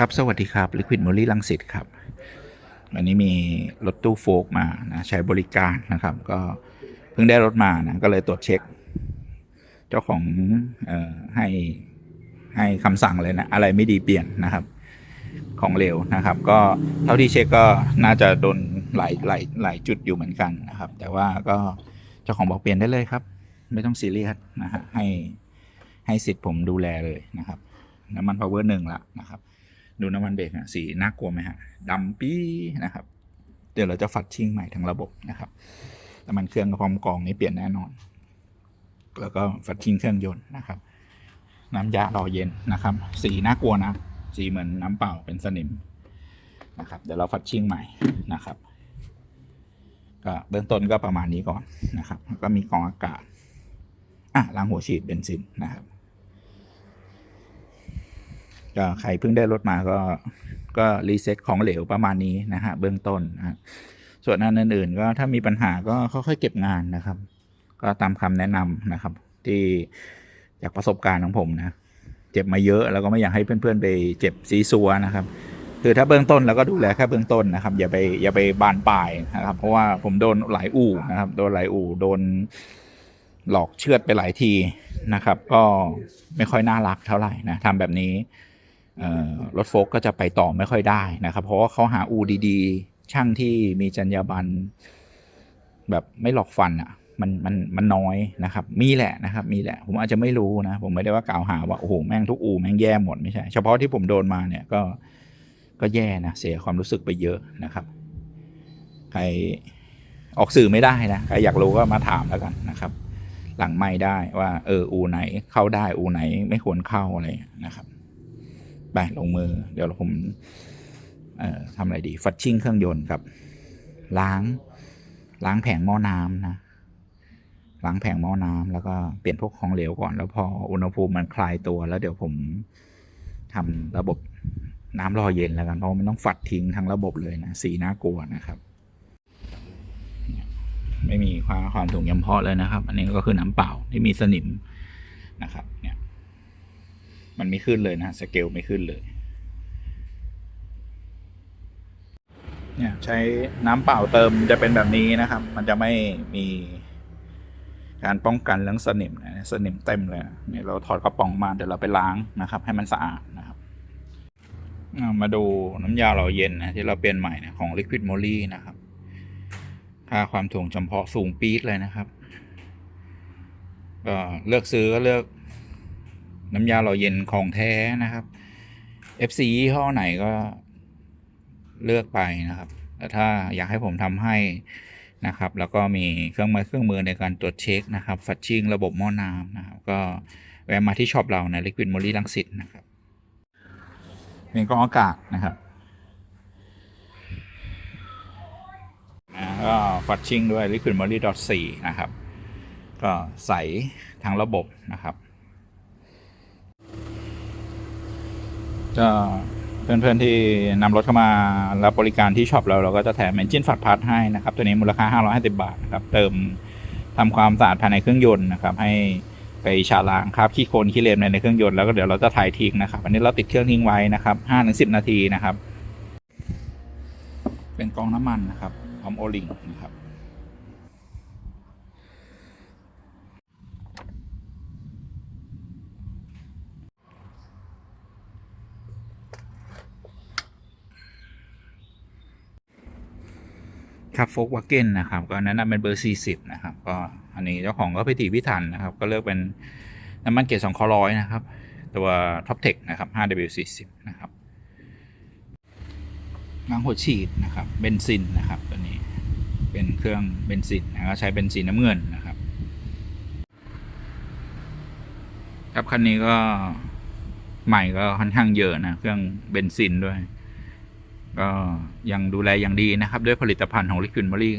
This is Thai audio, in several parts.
ครับ สวัสดีครับ Liquid m o l y ลังสิตครับ วันนี้มีรถตู้โฟกมานะใช้บริการนะครับ ก็เพิ่งได้รถมานะก็เลยตรวจเช็ค เจ้าของออให้ให้คำสั่งเลยนะ อะไรไม่ดีเปลี่ยนนะครับ ของเหลวนะครับ ก็เท่าที่เช็คก็น่าจะโดนหลายหลายหลายจุดอยู่เหมือนกันนะครับ แต่ว่าก็เจ้าของบอกเปลี่ยนได้เลยครับ ไม่ต้องซีเรียสนะฮะให้ให้สิทธิ์ผมดูแลเลยนะครับน้ำมันพาวเวอร์หนึ่งละนะครับ ดูน้ำมันเบรกนะสีน่ากลัวไหมฮะดำปี้นะครับ เดี๋ยวเราจะฝัดชิ่งใหม่ทั้งระบบนะครับน้ำมันเครื่องกับพร้อมกองนี่เปลี่ยนแน่นอน แล้วก็ฝัดชิ่งเครื่องยนต์นะครับ น้ำยารอเย็นนะครับ สีน่ากลัวนะ สีเหมือนน้ำเปล่าเป็นสนิมนะครับ เดี๋ยวเราฝัดชิ่งใหม่นะครับก็เบื้องต้นก็ประมาณนี้ก่อนนะครับแล้วก็มีกองอากาศอะล้างหัวฉีดเบนซินนะครับ ก็ใครเพิ่งได้รถมาก็ก็รีเซ็ตของเหลวประมาณนี้นะฮะเบื้องต้นนะส่วนอันอื่นๆก็ถ้ามีปัญหาก็ค่อยๆเก็บงานนะครับ ก็ตามคำแนะนำนะครับ ที่จากประสบการณ์ของผมนะเจ็บมาเยอะแล้วก็ไม่อยากให้เพื่อนๆไปเจ็บซีซัวนะครับคือถ้าเบื้องต้นเราก็ดูแลแค่เบื้องต้นนะครับ อย่าไปอย่าไปบานปลายนะครับ เพราะว่าผมโดนหลายอู่นะครับ โดนหลายอู่โดนหลอกเชือดไปหลายทีนะครับ ก็ไม่ค่อยน่ารักเท่าไหร่นะทำแบบนี้ รถโฟกก็จะไปต่อไม่ค่อยได้นะครับ เพราะว่าเขาหาอูดีๆ ช่างที่มีจรรยาบรรณแบบไม่หลอกฟันอะมันมันมันน้อยนะครับ มีแหละนะครับ มีแหละ ผมอาจจะไม่รู้นะ ผมไม่ได้ว่ากล่าวหาว่าโอ้โหแม่งทุกอูแม่งแย่หมดไม่ใช่ เฉพาะที่ผมโดนมาเนี่ยก็ก็แย่นะเสียความรู้สึกไปเยอะนะครับ ใครออกสื่อไม่ได้นะใครอยากรู้ก็มาถามแล้วกันนะครับ หลังไม่ได้ว่าเอออูไหนเข้าได้อูไหนไม่ควรเข้าอะไรนะครับ ไปลงมือ เดี๋ยวผมทำอะไรดี ฟัดชิ่งเครื่องยนต์ครับ ล้าง ล้างแผงหม้อน้ำนะ ล้างแผงหม้อน้ำแล้วก็เปลี่ยนพวกของเหลวก่อน แล้วพออุณหภูมิมันคลายตัว แล้วเดี๋ยวผมทำระบบน้ำรอเย็นแล้วกันเพราะมันต้องฝัดทิ้งทั้งระบบเลยนะ สีน่ากลัวนะครับ ไม่มีความความถุงยำเพาะเลยนะครับ อันนี้ก็คือน้ำเปล่าที่มีสนิมนะครับ เนี่ย มันไม่ขึ้นเลยนะสเกลไม่ขึ้นเลยเนี่ยใช้น้ำเปล่าเติมจะเป็นแบบนี้นะครับ มันจะไม่มีการป้องกันเรื่องสนิมนะสนิมเต็มเลยเนี่ยเราถอดกระป๋องมาเดี๋ยวเราไปล้างนะครับ ให้มันสะอาดนะครับมาดูน้ำยาเราเย็นนะที่เราเปลี่ยนใหม่นะของ Liquid m o l y นะครับ ค่าความถ่วงจำเพาะสูงปี๊ดเลยนะครับก็เลือกซื้อก็เลือก น้ำยาหล่อเย็นของแท้นะครับ FC ยี่ห้อไหนก็เลือกไปนะครับแต่ถ้าอยากให้ผมทำให้นะครับ แล้วก็มีเครื่องมือเครื่องมือในการตรวจเช็คนะครับฟัดชิ่งระบบหม้อน้ำนะครับ ก็แวะมาที่ช็อปเราใน Liquid m o l y ลังสิตนะครับเป็นกรองอากาศนะครับก็ฟัดชิ่งด้วย Liquid m o l y 4นะครับ ก็ใสทั้งระบบนะครับ ก็เพื่อนๆที่นำรถเข้ามารับบริการที่ช็อปเราเราก็จะแถมเอนจินฝัดพาร์ทให้นะครับ ตัวนี้มูลค่า 550 บาทนะครับ เติมทำความสะอาดภายในเครื่องยนต์นะครับ ให้ไปชาล้างคราบขี้โคลนขี้เลนในเครื่องยนต์แล้วก็เดี๋ยวเราจะถ่ายทิ้งนะครับ อันนี้เราติดเครื่องทิ้งไว้นะครับ5-10 นาทีนะครับ เป็นกองน้ำมันนะครับพร้อมโอลิงนะครับ ครับโฟกวาเกนนะครับก็แนะนำเป็นเบอร์ 40 นะครับ ก็อันนี้เจ้าของก็พิถีพิถันนะครับ ก็เลือกเป็นน้ำมันเกรด2คอร้อยนะครับ ตัวท็อปเทคนะครับ 5W40 นะครับล้างหัวฉีดนะครับเบนซินนะครับตัวนี้เป็นเครื่องเบนซินนะก็ใช้เบนซินน้ำเงินนะครับครับคันนี้ก็ใหม่ก็ค่อนข้างเยอะนะเครื่องเบนซินด้วย ก็ยังดูแลอย่างดีนะครับ ด้วยผลิตภัณฑ์ของ Liquid m o l y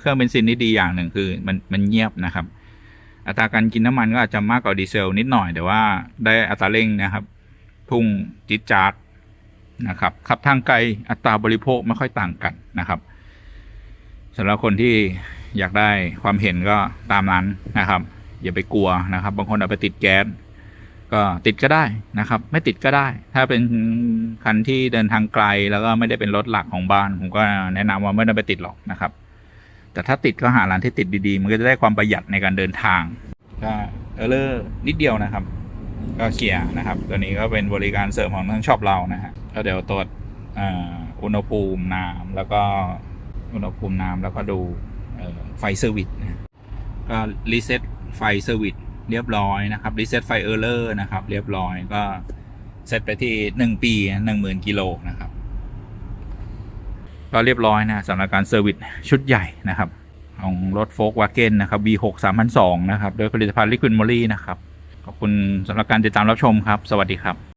เครื่องเบนซินนี่ดีอย่างหนึ่งคือมันมันเงียบนะครับ อัตราการกินน้ำมันก็อาจจะมากกว่าดีเซลนิดหน่อย แต่ว่าได้อัตราเร่งนะครับ พุ่งจิดจาดนะครับขับทางไกลอัตราบริโภคไม่ค่อยต่างกันนะครับสำหรับคนที่อยากได้ความเห็นก็ตามนั้นนะครับ อย่าไปกลัวนะครับ บางคนเอาไปติดแก๊ส ก็ติดก็ได้นะครับ ไม่ติดก็ได้ ถ้าเป็นคันที่เดินทางไกลแล้วก็ไม่ได้เป็นรถหลักของบ้าน ผมก็แนะนำว่าไม่ต้องไปติดหรอกนะครับ แต่ถ้าติดก็หาร้านที่ติดดีๆ มันก็จะได้ความประหยัดในการเดินทางก็เออเลอร์นิดเดียวนะครับ ก็เคลียร์นะครับ ตัวนี้ก็เป็นบริการเสริมของทางชอบเรานะฮะก็เดี๋ยวตรวจอุณหภูมิน้ำแล้วก็อุณหภูมิน้ำแล้วก็ดูไฟเซอร์วิสนะก็รีเซ็ตไฟเซอร์วิส เรียบร้อยนะครับรีเซ็ตไฟเออร์เลอร์นะครับ เรียบร้อยก็เซตไปที่หนึ่งปีหนึ่งหมื่นกิโลนะครับก็เรียบร้อยนะสำหรับการเซอร์วิสชุดใหญ่นะครับ ของรถโฟล์กวาเกนนะครับ V6 3002 นะครับ โดยผลิตภัณฑ์ Liquid Moly นะครับ ขอบคุณสำหรับการติดตามรับชมครับ สวัสดีครับ